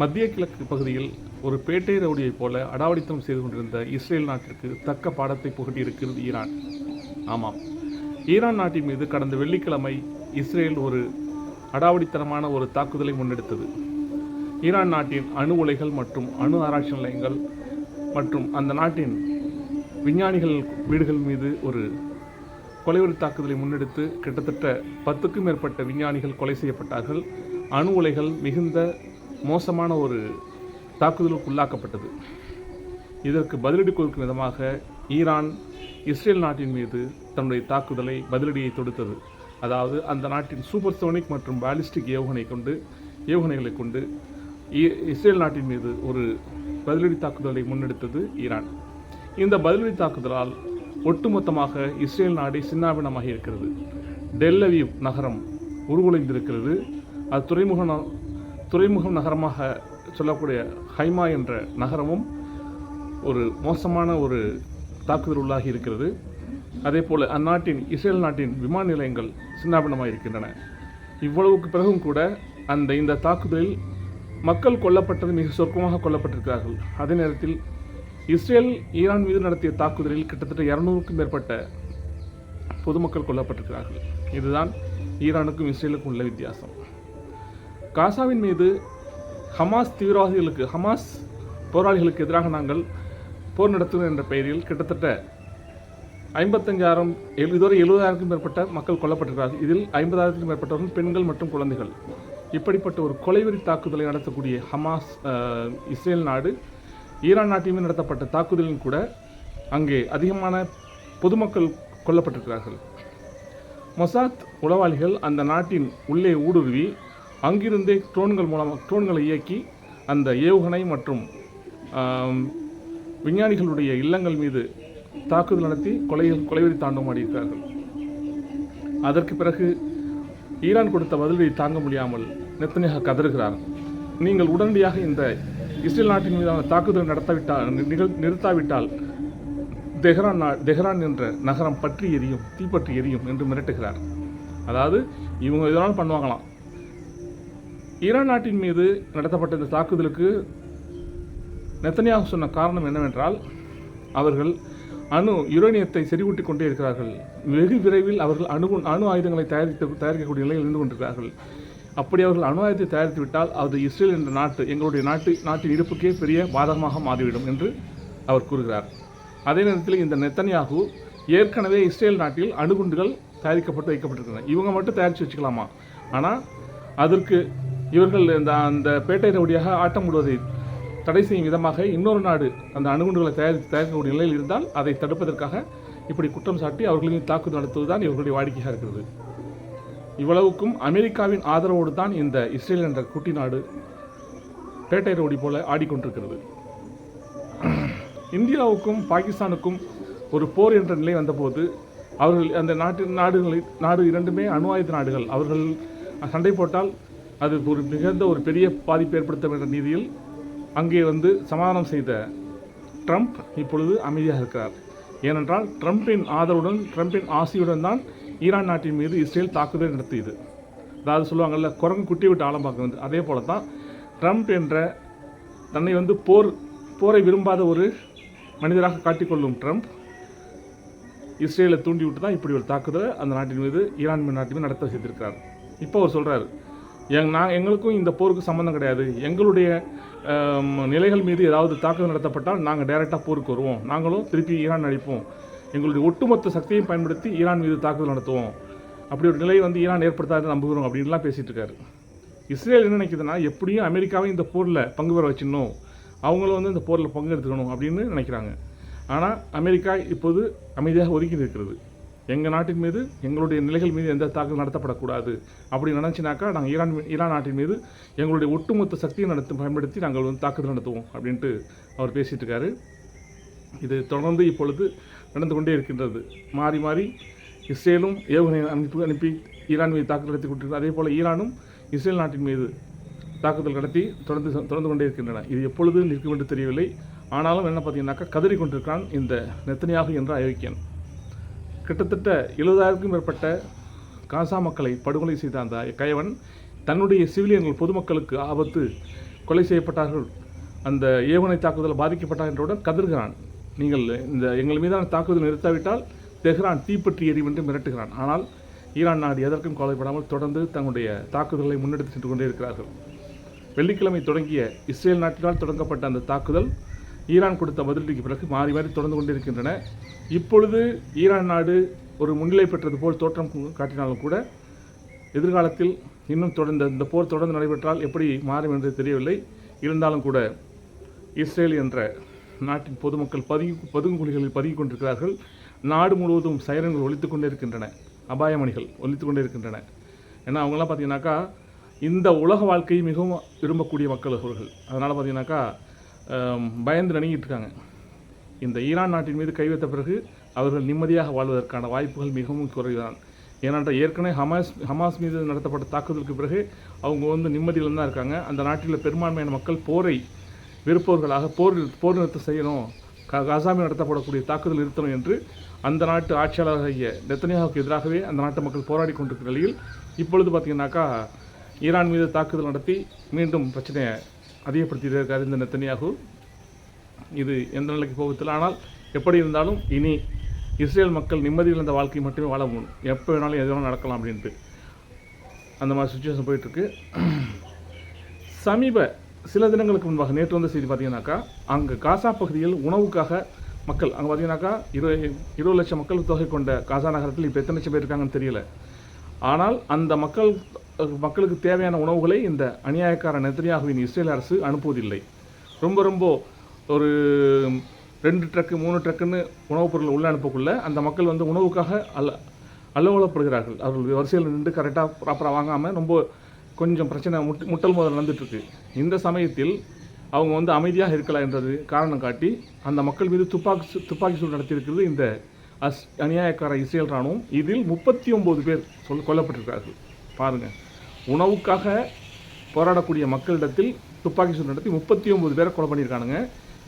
மத்திய கிழக்கு பகுதியில் ஒரு பேட்டை ரவுடியைப் போல அடாவடித்தனம் செய்து கொண்டிருந்த இஸ்ரேல் நாட்டிற்கு தக்க பாடத்தை புகட்டியிருக்கிறது ஈரான். ஆமாம். ஈரான் நாட்டின் மீது கடந்த வெள்ளிக்கிழமை இஸ்ரேல் ஒரு அடாவடித்தனமான ஒரு தாக்குதலை முன்னெடுத்தது. ஈரான் நாட்டின் அணு உலைகள் மற்றும் அணு ஆராய்ச்சி நிலையங்கள் மற்றும் அந்த நாட்டின் விஞ்ஞானிகள் வீடுகள் மீது ஒரு கொலைவெறி தாக்குதலை முன்னெடுத்து கிட்டத்தட்ட பத்துக்கும் மேற்பட்ட விஞ்ஞானிகள் கொலை செய்யப்பட்டார்கள். அணு உலைகள் மிகுந்த மோசமான ஒரு தாக்குதலுக்கு உள்ளாக்கப்பட்டது. இதற்கு பதிலடி கொடுக்கும் விதமாக ஈரான் இஸ்ரேல் நாட்டின் மீது தன்னுடைய தாக்குதலை பதிலடியை தொடுத்தது. அதாவது அந்த நாட்டின் சூப்பர் சோனிக் மற்றும் பாலிஸ்டிக் ஏவுகணை கொண்டு ஏவுகணைகளை கொண்டு இ- இஸ்ரேல் நாட்டின் மீது ஒரு பதிலடி தாக்குதலை முன்னெடுத்தது ஈரான். இந்த பதிலடி தாக்குதலால் ஒட்டுமொத்தமாக இஸ்ரேல் நாடு சின்னாபினமாக இருக்கிறது. டெல்லவி நகரம் உருகுலைந்திருக்கிறது அது துறைமுக துறைமுகம் நகரமாக சொல்லக்கூடிய ஹைமா என்ற நகரமும் ஒரு மோசமான ஒரு தாக்குதல் உள்ளாகி இருக்கிறது. அதே போல் அந்நாட்டின் இஸ்ரேல் நாட்டின் விமான நிலையங்கள் சின்னாபின்னமாக இருக்கின்றன. இவ்வளவுக்கு பிறகும் கூட அந்த இந்த தாக்குதலில் மக்கள் கொல்லப்பட்டது மிக சொற்பமாக கொல்லப்பட்டிருக்கிறார்கள். அதே நேரத்தில் இஸ்ரேல் ஈரான் மீது நடத்திய தாக்குதலில் கிட்டத்தட்ட இரநூறுக்கும் மேற்பட்ட பொதுமக்கள் கொல்லப்பட்டிருக்கிறார்கள். இதுதான் ஈரானுக்கும் இஸ்ரேலுக்கும் உள்ள வித்தியாசம். காசாவின் மீது ஹமாஸ் தீவிரவாதிகளுக்கு ஹமாஸ் போராளிகளுக்கு எதிராக நாங்கள் போர் நடத்துவோம் என்ற பெயரில் கிட்டத்தட்ட ஐம்பத்தஞ்சாயிரம் எழு- இதுவரை எழுபதாயிரத்துக்கும் மேற்பட்ட மக்கள் கொல்லப்பட்டிருக்கிறார்கள். இதில் ஐம்பதாயிரத்துக்கும் மேற்பட்டவர்கள் பெண்கள் மற்றும் குழந்தைகள். இப்படிப்பட்ட ஒரு கொலைவெறி தாக்குதலை நடத்தக்கூடிய ஹமாஸ் இஸ்ரேல் நாடு ஈரான் நாட்டிலுமே நடத்தப்பட்ட தாக்குதலில் கூட அங்கே அதிகமான பொதுமக்கள் கொல்லப்பட்டிருக்கிறார்கள். மொசாத் உளவாளிகள் அந்த நாட்டின் உள்ளே ஊடுருவி அங்கிருந்தே ட்ரோன்கள் மூலமாக ட்ரோன்களை இயக்கி அந்த ஏவுகணை மற்றும் விஞ்ஞானிகளுடைய இல்லங்கள் மீது தாக்குதல் நடத்தி கொலை கொலைவெறி தாண்டவம் ஆடியிருக்கிறார்கள். அதற்கு பிறகு ஈரான் கொடுத்த பதிலடியை தாங்க முடியாமல் நெத்தனியாக கதறுகிறார். நீங்கள் உடனடியாக இந்த இஸ்ரேல் நாட்டின் மீதான தாக்குதல் நடத்தாவிட்டால் நிகழ் நிறுத்தாவிட்டால் தெஹ்ரான் நா தெஹ்ரான் என்ற நகரம் பற்றி எரியும் தீப்பற்றி எரியும் என்று மிரட்டுகிறார். அதாவது இவங்க இதனால் பண்ணுவாங்களாம். ஈரான் நாட்டின் மீது நடத்தப்பட்ட இந்த தாக்குதலுக்கு நெத்தனியாக சொன்ன காரணம் என்னவென்றால் அவர்கள் அணு யுரேனியத்தை செறிவூட்டிக் கொண்டே இருக்கிறார்கள். வெகு விரைவில் அவர்கள் அணு அணு ஆயுதங்களை தயாரித்து தயாரிக்கக்கூடிய நிலையில் இருந்து கொண்டிருக்கிறார்கள். அப்படி அவர்கள் அணு ஆயுதத்தை தயாரித்து விட்டால் அது இஸ்ரேல் என்ற நாட்டு எங்களுடைய நாட்டு நாட்டின் இருப்புக்கே பெரிய பாதகமாக மாறிவிடும் என்று அவர் கூறுகிறார். அதே நேரத்தில் இந்த நெத்தனியாகு ஏற்கனவே இஸ்ரேல் நாட்டில் அணுகுண்டுகள் தயாரிக்கப்பட்டு வைக்கப்பட்டிருக்கின்றன. இவங்க மட்டும் தயாரித்து வச்சுக்கலாமா? ஆனால் அதற்கு இவர்கள் இந்த அந்த பேட்டை வழியாக ஆட்டம் விடுவதை தடை செய்யும் விதமாக இன்னொரு நாடு அந்த அணுகுண்டுகளை தயாரித்து தயாரிக்கக்கூடிய நிலையில் இருந்தால் அதை தடுப்பதற்காக இப்படி குற்றம் சாட்டி அவர்களின் தாக்குதல் நடத்துவதுதான் இவர்களுடைய வாடிக்கையாக இருக்கிறது. இவ்வளவுக்கும் அமெரிக்காவின் ஆதரவோடு தான் இந்த இஸ்ரேல் என்ற குட்டி நாடு பேட்டை ரோடி போல ஆடிக்கொண்டிருக்கிறது. இந்தியாவுக்கும் பாகிஸ்தானுக்கும் ஒரு போர் என்ற நிலை வந்தபோது அவர்கள் அந்த நாட்டு நாடுகளில் நாடு இரண்டுமே அணு ஆயுத நாடுகள். அவர்கள் சண்டை போட்டால் அது ஒரு மிகுந்த ஒரு பெரிய பாதிப்பு ஏற்படுத்தும் என்ற நீதியில் அங்கே வந்து சமாதானம் செய்த ட்ரம்ப் இப்பொழுது அமைதியாக இருக்கிறார். ஏனென்றால் ட்ரம்பின் ஆதரவுடன் ட்ரம்பின் ஆசையுடன் தான் ஈரான் நாட்டின் மீது இஸ்ரேல் தாக்குதல் நடத்தியது. அதாவது சொல்லுவாங்கல்ல குரங்கு குட்டி விட்டு ஆழம் பார்க்க வந்து அதே போல தான் ட்ரம்ப் என்ற தன்னை வந்து போர் போரை விரும்பாத ஒரு மனிதராக காட்டிக்கொள்ளும் ட்ரம்ப் இஸ்ரேலை தூண்டி விட்டு தான் இப்படி ஒரு தாக்குதலை அந்த நாட்டின் மீது ஈரான் நாட்டின் மீது நடத்த செய்திருக்கிறார். இப்போ அவர் சொல்கிறார் எங் நான் எங்களுக்கும் இந்த போருக்கு சம்மந்தம் கிடையாது. எங்களுடைய நிலைகள் மீது ஏதாவது தாக்குதல் நடத்தப்பட்டால் நாங்கள் டைரெக்டாக போருக்கு வருவோம். நாங்களும் திருப்பி ஈரான் அழிப்போம். எங்களுடைய ஒட்டுமொத்த சக்தியை பயன்படுத்தி ஈரான் மீது தாக்குதல் நடத்துவோம். அப்படி ஒரு நிலையை வந்து ஈரான் ஏற்படுத்தாது நம்புகிறோம் அப்படின்லாம் பேசிகிட்டு இருக்காரு. இஸ்ரேல் என்ன நினைக்குதுன்னா எப்படியும் அமெரிக்காவையும் இந்த போரில் பங்கு பெற வச்சிடணும். அவங்களும் வந்து இந்த போரில் பங்கு எடுத்துக்கணும் அப்படின்னு நினைக்கிறாங்க. ஆனால் அமெரிக்கா இப்போது அமைதியாக ஒதுக்கி இருக்கிறது எங்கள் நாட்டின் மீது எங்களுடைய நிலைகள் மீது எந்த தாக்குதல் நடத்தப்படக்கூடாது அப்படி நினச்சினாக்கா நாங்கள் ஈரான் ஈரான் நாட்டின் மீது எங்களுடைய ஒட்டுமொத்த சக்தியை நடத்த பயன்படுத்தி நாங்கள் வந்து தாக்குதல் நடத்துவோம் அப்படின்ட்டு அவர் பேசிகிட்டு இருக்காரு. இது தொடர்ந்து இப்பொழுது நடந்து கொண்டே இருக்கின்றது. மாறி மாறி இஸ்ரேலும் ஏவுகணை அனுப்பி அனுப்பி ஈரான் மீது தாக்குதல் நடத்தி கொண்டிருக்கிறது. அதே போல் ஈரானும் இஸ்ரேல் நாட்டின் மீது தாக்குதல் நடத்தி தொடர்ந்து தொடர்ந்து கொண்டே இருக்கின்றன. இது எப்பொழுது நிற்கும் என்று தெரியவில்லை. ஆனாலும் என்ன பார்த்தீங்கன்னாக்கா கதறி கொண்டிருக்கிறான் இந்த நெத்தனியாக என்ற அயோக்கியன் கிட்டத்தட்ட எழுபதாயிரக்கும் மேற்பட்ட காசா மக்களை படுகொலை செய்த அந்த கயவன் தன்னுடைய சிவிலியன்கள் பொதுமக்களுக்கு ஆபத்து கொலை செய்யப்பட்டார்கள். அந்த ஏவுகணை தாக்குதல் பாதிக்கப்பட்டார் என்றவுடன் கதறுகிறான் நீங்கள் இந்த எங்கள் மீதான தாக்குதல் நிறுத்தாவிட்டால் தெஹ்ரான் தீப்பற்றி எரியும் என்று மிரட்டுகிறான். ஆனால் ஈரான் நாடு எதற்கும் கவலைப்படாமல் தொடர்ந்து தங்களுடைய தாக்குதல்களை முன்னெடுத்து சென்று கொண்டே இருக்கிறார்கள். வெள்ளிக்கிழமை தொடங்கிய இஸ்ரேல் நாட்டினால் தொடங்கப்பட்ட அந்த தாக்குதல் ஈரான் கொடுத்த பதிலடிக்கு பிறகு மாறி மாறி தொடர்ந்து கொண்டிருக்கின்றன. இப்பொழுது ஈரான் நாடு ஒரு முன்னிலை பெற்றது போல் தோற்றம் காட்டினாலும் கூட எதிர்காலத்தில் இன்னும் தொடர்ந்து இந்த போர் தொடர்ந்து நடைபெற்றால் எப்படி மாறும் என்று தெரியவில்லை. இருந்தாலும் கூட இஸ்ரேல் என்ற நாட்டின் பொதுமக்கள் பதுங்கி பதுங்குகுழிகளில் பதுங்கிக் கொண்டிருக்கிறார்கள். நாடு முழுவதும் சைரன்கள் ஒழித்து கொண்டே இருக்கின்றன அபாயமணிகள் ஒழித்து கொண்டே இருக்கின்றன ஏன்னா அவங்களாம் பார்த்தீங்கன்னாக்கா இந்த உலக வாழ்க்கையை மிகவும் விரும்பக்கூடிய மக்கள் அவர்கள். அதனால் பார்த்தீங்கன்னாக்கா பயந்து நடுங்கிட்டு இருக்காங்க. இந்த ஈரான் நாட்டின் மீது கை வைத்த பிறகு அவர்கள் நிம்மதியாக வாழ்வதற்கான வாய்ப்புகள் மிகவும் குறைவுதான். ஏனென்றால் ஏற்கனவே ஹமாஸ் ஹமாஸ் மீது நடத்தப்பட்ட தாக்குதலுக்கு பிறகு அவங்க வந்து நிம்மதியில் தான் இருக்காங்க. அந்த நாட்டில் பெரும்பான்மையான மக்கள் போரை விருப்பவர்களாக போர் போர் நிறுத்தம் செய்யணும் க- காசாமி நடத்தப்படக்கூடிய தாக்குதல் நிறுத்தணும் என்று அந்த நாட்டு ஆட்சியாளராகிய நெத்தனியாவுக்கு எதிராகவே அந்த நாட்டு மக்கள் போராடி கொண்டிருக்கிற நிலையில் இப்பொழுது பார்த்தீங்கன்னாக்கா ஈரான் மீது தாக்குதல் நடத்தி மீண்டும் பிரச்சனையை அதிகப்படுத்திட்டு இந்த நெத்தனியாகு. இது எந்த நிலைக்கு போகத்தில் ஆனால் எப்படி இருந்தாலும் இனி இஸ்ரேல் மக்கள் நிம்மதி இழந்த வாழ்க்கை மட்டுமே வாழ முடியும். எப்போ வேணாலும் எது வேணாலும் நடக்கலாம் அப்படின்ட்டு. அந்த மாதிரி சுச்சுவேஷன் போயிட்டுருக்கு. சமீப சில தினங்களுக்கு முன்பாக நேற்று வந்த செய்தி பார்த்தீங்கன்னாக்கா அங்கே காசா பகுதியில் உணவுக்காக மக்கள் அங்கே பார்த்தீங்கன்னாக்கா இருபது இருபது லட்சம் மக்கள் தொகை கொண்ட காசா நகரத்தில் இப்போ எத்தனை லட்சம் பேர் இருக்காங்கன்னு தெரியல. ஆனால் அந்த மக்கள் மக்களுக்கு தேவையான உணவுகளை இந்த அநியாயக்கார நெத்தனியாகுவின் இஸ்ரேல் அரசு அனுப்புவதில்லை. ரொம்ப ரொம்ப ஒரு ரெண்டு ட்ரக்கு மூணு ட்ரக்குன்னு உணவுப் பொருள் உள்ளே அனுப்பக்குள்ள அந்த மக்கள் வந்து உணவுக்காக அல்ல அல்லவலப்படுகிறார்கள் அவர்கள் வரிசையில் நின்று கரெக்டாக ப்ராப்பராக வாங்காமல் ரொம்ப கொஞ்சம் பிரச்சனை முட் முட்டல் முதல் நடந்துட்டுருக்கு. இந்த சமயத்தில் அவங்க வந்து அமைதியாக இருக்கலாம் என்றது காரணம் காட்டி அந்த மக்கள் மீது துப்பாக்கி சு துப்பாக்கி சூடு நடத்தியிருக்கிறது இந்த அஸ் அநியாயக்கார இஸ்ரேல் ராணுவம் இதில் முப்பத்தி ஒம்பது பேர் சொல் கொல்லப்பட்டிருக்கிறார்கள் பாருங்கள் உணவுக்காக போராடக்கூடிய மக்களிடத்தில் துப்பாக்கி சூடு நடத்தி முப்பத்தி ஒம்பது பேரை கொலை பண்ணியிருக்கானுங்க.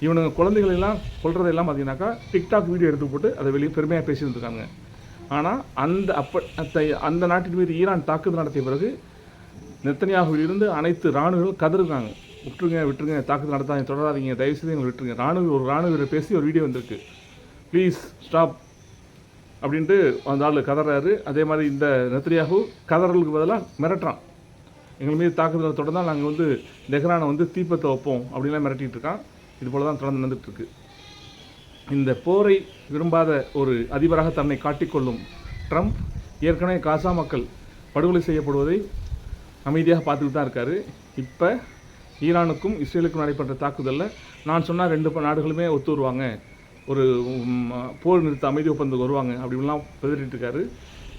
இவனுங்க குழந்தைகளெல்லாம் கொள்றதெல்லாம் பார்த்தீங்கன்னாக்கா டிக்டாக் வீடியோ எடுத்து போட்டு அதை வெளியே பெருமையாக பேசியிருந்துருக்காங்க ஆனால் அந்த அப்ப அந்த நாட்டின் மீது ஈரான் தாக்குதல் நடத்திய பிறகு நெத்தனியாகவிலிருந்து அனைத்து இராணுவர்கள் கதறுக்காங்க விட்டுருங்க விட்டுருங்க தாக்குதல் நடத்தாதீங்க தொடராதீங்க தயவுசெய்து எங்களை விட்டுருங்க. ராணுவ ஒரு ராணுவ வீரர் பேசி ஒரு வீடியோ வந்திருக்கு. ப்ளீஸ் ஸ்டாப் அப்படின்ட்டு அந்த ஆள் கதறாரு. அதே மாதிரி இந்த நெத்தனியாகு கதறலுக்கு பதிலாக மிரட்டுறான். எங்கள் மீது தாக்குதலை தொடர்ந்தால் நாங்கள் வந்து தெஹ்ரானை வந்து தீபத்தை வைப்போம் அப்படின்லாம் மிரட்டிகிட்டு இருக்கான். இது போல தான் தொடர்ந்து நடந்துகிட்ருக்கு இந்த போரை விரும்பாத ஒரு அதிபராக தன்னை காட்டிக்கொள்ளும் ட்ரம்ப் ஏற்கனவே காசா மக்கள் படுகொலை செய்யப்படுவதை அமைதியாக பார்த்துட்டு தான் இருக்காரு. இப்போ ஈரானுக்கும் இஸ்ரேலுக்கும் நடைபெற்ற தாக்குதலில் நான் சொன்னால் ரெண்டு ப- நாடுகளுமே ஒத்து வருவாங்க. ஒரு போர் நிறுத்த அமைதி ஒப்பந்தம் வருவாங்க அப்படின்லாம் பெதறிட்டு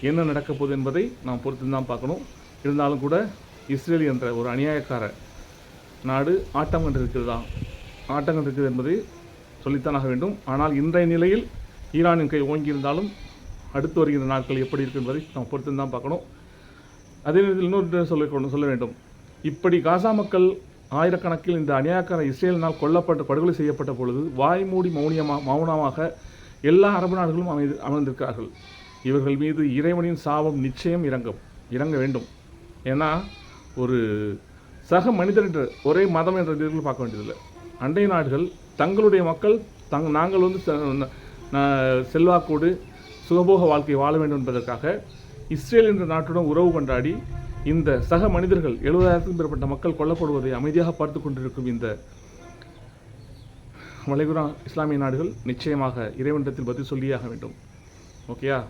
என்ன நடக்க போகுது என்பதை நாம் பொறுத்து தான் பார்க்கணும். இருந்தாலும் கூட இஸ்ரேல் என்ற ஒரு அநியாயக்கார நாடு ஆட்டம் கண்டிருக்கிறதா? ஆட்டம் கண்டிருக்கிறது இருக்குது என்பதை சொல்லித்தான் ஆக வேண்டும். ஆனால் இன்றைய நிலையில் ஈரானின் கை ஓங்கியிருந்தாலும் அடுத்து வருகின்ற நாட்கள் எப்படி இருக்கு என்பதை நாம் பொறுத்து தான் பார்க்கணும். அதே நேரத்தில் இன்னொரு சொல்ல சொல்ல வேண்டும். இப்படி காசா மக்கள் ஆயிரக்கணக்கில் இந்த அநியாயக்கார இஸ்ரேலினால் கொல்லப்பட்டு படுகொலை செய்யப்பட்ட பொழுது வாய்மூடி மௌனியமாக மௌனமாக எல்லா அரபு நாடுகளும் அமைந்து அமர்ந்திருக்கிறார்கள். இவர்கள் மீது இறைவனின் சாபம் நிச்சயம் இறங்கும். இறங்க வேண்டும். ஏன்னா ஒரு சக மனிதர் என்ற ஒரே மதம் என்ற இதில் பார்க்க வேண்டியதில்லை. அண்டை நாடுகள் தங்களுடைய மக்கள் தங் நாங்கள் வந்து செல்வாக்கோடு சுகபோக வாழ்க்கை வாழ வேண்டும் என்பதற்காக இஸ்ரேல் என்ற நாட்டுடன் உறவு கொண்டாடி இந்த சக மனிதர்கள் எழுபதாயிரத்துக்கும் மேற்பட்ட மக்கள் கொல்லப்படுவதை அமைதியாக பார்த்து கொண்டிருக்கும் இந்த மலைகுரா இஸ்லாமிய நாடுகள் நிச்சயமாக இறைவனிடத்தில் பதில் சொல்லியாக வேண்டும். ஓகேயா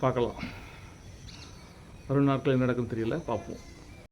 பார்க்கலாம். வரும் நாட்கள் என்ன தெரியல. பார்ப்போம்.